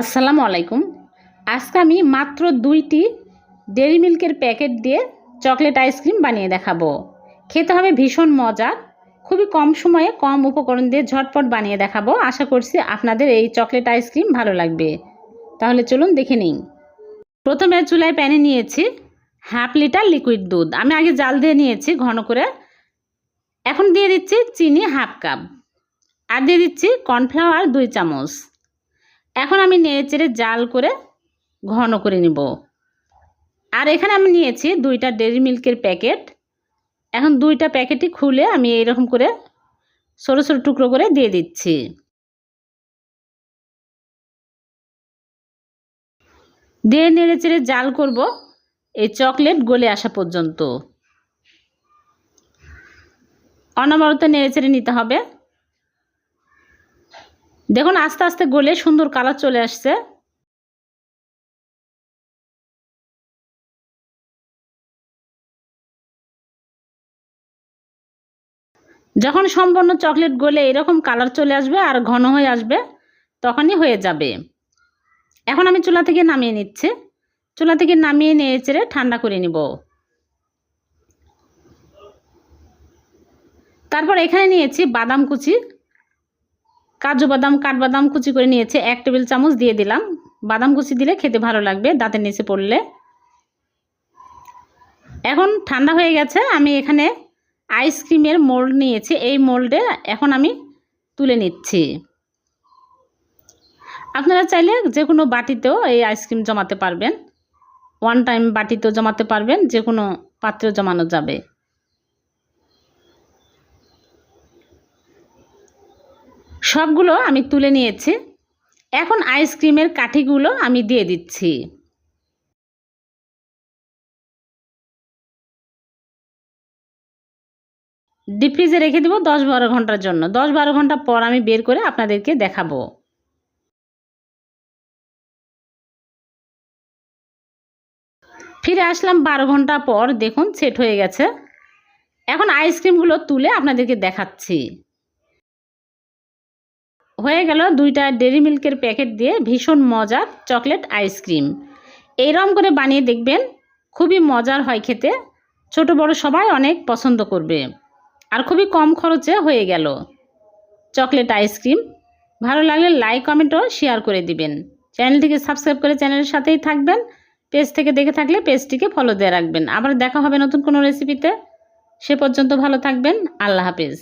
আসসালামু আলাইকুম। আজকে আমি মাত্র দুইটি ডেরি মিল্কের প্যাকেট দিয়ে চকলেট আইসক্রিম বানিয়ে দেখাবো। খেতে হবে ভীষণ মজার, খুবই কম সময়ে কম উপকরণ দিয়ে ঝটপট বানিয়ে দেখাবো। আশা করছি আপনাদের এই চকলেট আইসক্রিম ভালো লাগবে। তাহলে চলুন দেখে নিন প্রথমে চুলায় প্যানে নিয়েছি হাফ লিটার লিকুইড দুধ। আমি আগে জাল দিয়ে নিয়েছি ঘন করে। এখন দিয়ে দিচ্ছি চিনি হাফ কাপ। আর দিয়ে দিচ্ছি কর্নফ্লাওয়ার দুই চামচ। এখন আমি নেড়েচেড়ে জাল করে ঘন করে নিব। আর এখানে আমি নিয়েছি দুইটা ডেরি মিল্কের প্যাকেট। এখন দুইটা প্যাকেটই খুলে আমি এইরকম করে ছোটো ছোটো টুকরো করে দিয়ে দিচ্ছি। দিয়ে নেড়ে চেড়ে জাল করব এই চকলেট গলে আসা পর্যন্ত। অনবরত নেড়েচেড়ে নিতে হবে। দেখুন, আস্তে আস্তে গলে সুন্দর কালার চলে আসছে। যখন সম্পূর্ণ চকলেট গলে এরকম কালার চলে আসবে আর ঘন হয়ে আসবে, তখনই হয়ে যাবে। এখন আমি চুলা থেকে নামিয়ে নিচ্ছি। চুলা থেকে নামিয়ে নিয়ে চেড়ে ঠান্ডা করে নিব। তারপর এখানে নিয়েছি বাদাম কুচি। কাজু বাদাম কাঠবাদাম কুচি করে নিয়েছে, এক টেবিল চামচ দিয়ে দিলাম। বাদাম কুচি দিলে খেতে ভালো লাগবে দাঁতের নিচে পড়লে। এখন ঠান্ডা হয়ে গেছে, আমি এখানে আইসক্রিমের মোল্ড নিয়েছি, এই মোল্ডে এখন আমি তুলে নিচ্ছি। আপনারা চাইলে যে কোনো বাটিতেও এই আইসক্রিম জমাতে পারবেন। ওয়ান টাইম বাটিতেও জমাতে পারবেন যে কোনো পাত্রেও জমানো যাবে। সবগুলো আমি তুলে নিয়েছি। এখন আইসক্রিমের কাঠিগুলো আমি দিয়ে দিচ্ছি। ডিপ ফ্রিজে রেখে দেবো দশ বারো ঘণ্টার জন্য। দশ বারো ঘণ্টা পর আমি বের করে আপনাদেরকে দেখাবো। ফিরে আসলাম বারো ঘণ্টা পর। দেখুন, সেট হয়ে গেছে। এখন আইসক্রিমগুলো তুলে আপনাদেরকে দেখাচ্ছি। হয়ে গেল দুইটা ডেরি মিল্কের প্যাকেট দিয়ে ভীষণ মজার চকলেট আইসক্রিম এইরকম করে বানিয়ে দেখবেন, খুবই মজার হয় খেতে। ছোট বড় সবাই অনেক পছন্দ করবে। আর খুবই কম খরচে হয়ে গেল চকলেট আইসক্রিম ভালো লাগলে লাইক কমেন্ট ও শেয়ার করে দিবেন। চ্যানেলটিকে সাবস্ক্রাইব করে চ্যানেলের সাথেই থাকবেন। পেজ থেকে দেখে থাকলে পেজটিকে ফলো দিয়ে রাখবেন। আবার দেখা হবে নতুন কোনো রেসিপিতে সে পর্যন্ত ভালো থাকবেন। আল্লাহ হাফেজ।